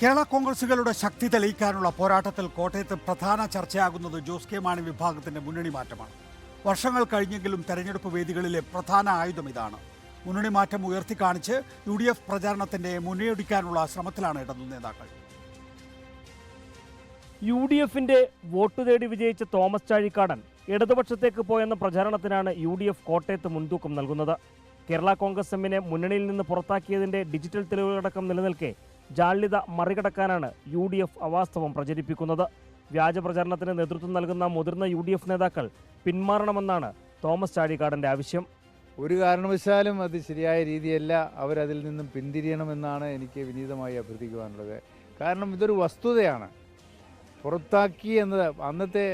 കേരള കോൺഗ്രസുകളുടെ ശക്തി തെളിയിക്കാനുള്ള പോരാട്ടത്തിൽ കോട്ടയത്ത് പ്രധാന ചർച്ചയാകുന്നത് ജോസ് കെ മാണി വിഭാഗത്തിന്റെ മുന്നണി മാറ്റമാണ്. വർഷങ്ങൾ കഴിഞ്ഞെങ്കിലും തെരഞ്ഞെടുപ്പ് വേദികളിലെ പ്രധാന ആയുധം ഇതാണ്. മുന്നണി മാറ്റം ഉയർത്തിക്കാണിച്ച് യു ഡി എഫ് പ്രചാരണത്തിന്റെ മുന്നേടിക്കാനുള്ള ശ്രമത്തിലാണ് ഇടതു നേതാക്കൾ. യു ഡി എഫിന്റെ വോട്ട് തേടി വിജയിച്ച തോമസ് ചാഴിക്കാടൻ ഇടതുപക്ഷത്തേക്ക് പോയെന്ന പ്രചാരണത്തിനാണ് യു ഡി എഫ് കോട്ടയത്ത് മുൻതൂക്കം നൽകുന്നത്. കേരള കോൺഗ്രസ് എമ്മിനെ മുന്നണിയിൽ നിന്ന് പുറത്താക്കിയതിന്റെ ഡിജിറ്റൽ തെളിവുകളടക്കം നിലനിൽക്കെ ജാള്യത മറികടക്കാനാണ് യു ഡി എഫ് അവാസ്തവം പ്രചരിപ്പിക്കുന്നത്. വ്യാജ പ്രചാരണത്തിന് നേതൃത്വം നൽകുന്ന മുതിർന്ന യു ഡി എഫ് നേതാക്കൾ പിന്മാറണമെന്നാണ് തോമസ് ചാഴികാടന്റെ ആവശ്യം. ഒരു കാരണവശാലും അത് ശരിയായ രീതിയല്ല. അവരതിൽ നിന്നും പിന്തിരിയണമെന്നാണ് എനിക്ക് വിനീതമായി അഭ്യർത്ഥിക്കുവാനുള്ളത്. കാരണം ഇതൊരു വസ്തുതയാണ്. പുറത്താക്കി എന്നത് അന്നത്തെ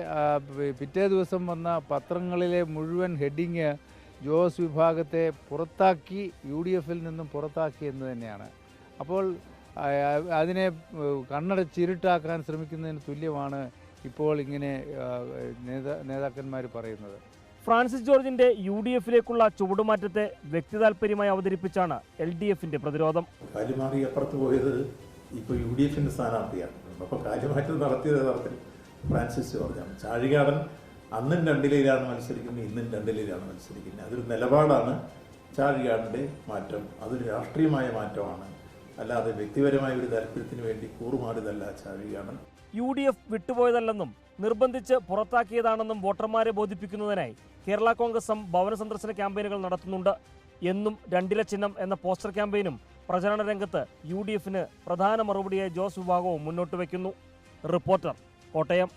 പിറ്റേ ദിവസം വന്ന പത്രങ്ങളിലെ മുഴുവൻ ഹെഡിങ് ജോസ് വിഭാഗത്തെ പുറത്താക്കി യു ഡി എഫിൽ നിന്നും പുറത്താക്കി എന്ന് തന്നെയാണ്. അപ്പോൾ അതിനെ കണ്ണട കണ്ണടച്ചിരുട്ടാക്കാൻ ശ്രമിക്കുന്നതിന് തുല്യമാണ് ഇപ്പോൾ ഇങ്ങനെ നേതാ നേതാക്കന്മാർ പറയുന്നത്. ഫ്രാൻസിസ് ജോർജിന്റെ യു ഡി എഫിലേക്കുള്ള ചുവടുമാറ്റത്തെ വ്യക്തിതാൽപര്യമായി അവതരിപ്പിച്ചാണ് എൽ ഡി എഫിന്റെ പ്രതിരോധം കാലുമാറി അപ്പുറത്ത് പോയത്. ഇപ്പോൾ യു ഡി എഫിന്റെ സ്ഥാനാർത്ഥിയാണ്. അപ്പോൾ കാലുമാറ്റം നടത്തിയത് യഥാർത്ഥത്തിൽ ഫ്രാൻസിസ് ജോർജാണ്. ചാഴികാടൻ അന്നും രണ്ടിലയിലാണ് മത്സരിക്കുന്നത് ഇന്നും രണ്ടിലയിലാണ് മത്സരിക്കുന്നത്. അതൊരു നിലപാടാണ് ചാഴികാടന്റെ മാറ്റം. അതൊരു രാഷ്ട്രീയമായ മാറ്റമാണ് അല്ലാതെ വ്യക്തിപരമായ ഒരു താല്പര്യത്തിന് വേണ്ടി കൂറുമാറിയതല്ല ചാഴികാടൻ യു ഡി എഫ് വിട്ടുപോയതല്ലെന്നും നിർബന്ധിച്ച് പുറത്താക്കിയതാണെന്നും വോട്ടർമാരെ ബോധിപ്പിക്കുന്നതിനായി കേരള കോൺഗ്രസ് ഭവന സന്ദർശന ക്യാമ്പയിനുകൾ നടത്തുന്നുണ്ട് എന്നും രണ്ടില ചിഹ്നം എന്ന പോസ്റ്റർ ക്യാമ്പയിനും പ്രചരണ രംഗത്ത് യു ഡി എഫിന് പ്രധാന മറുപടിയായി ജോസ് വിഭാഗവും മുന്നോട്ട് വയ്ക്കുന്നു. റിപ്പോർട്ടർ കോട്ടയം.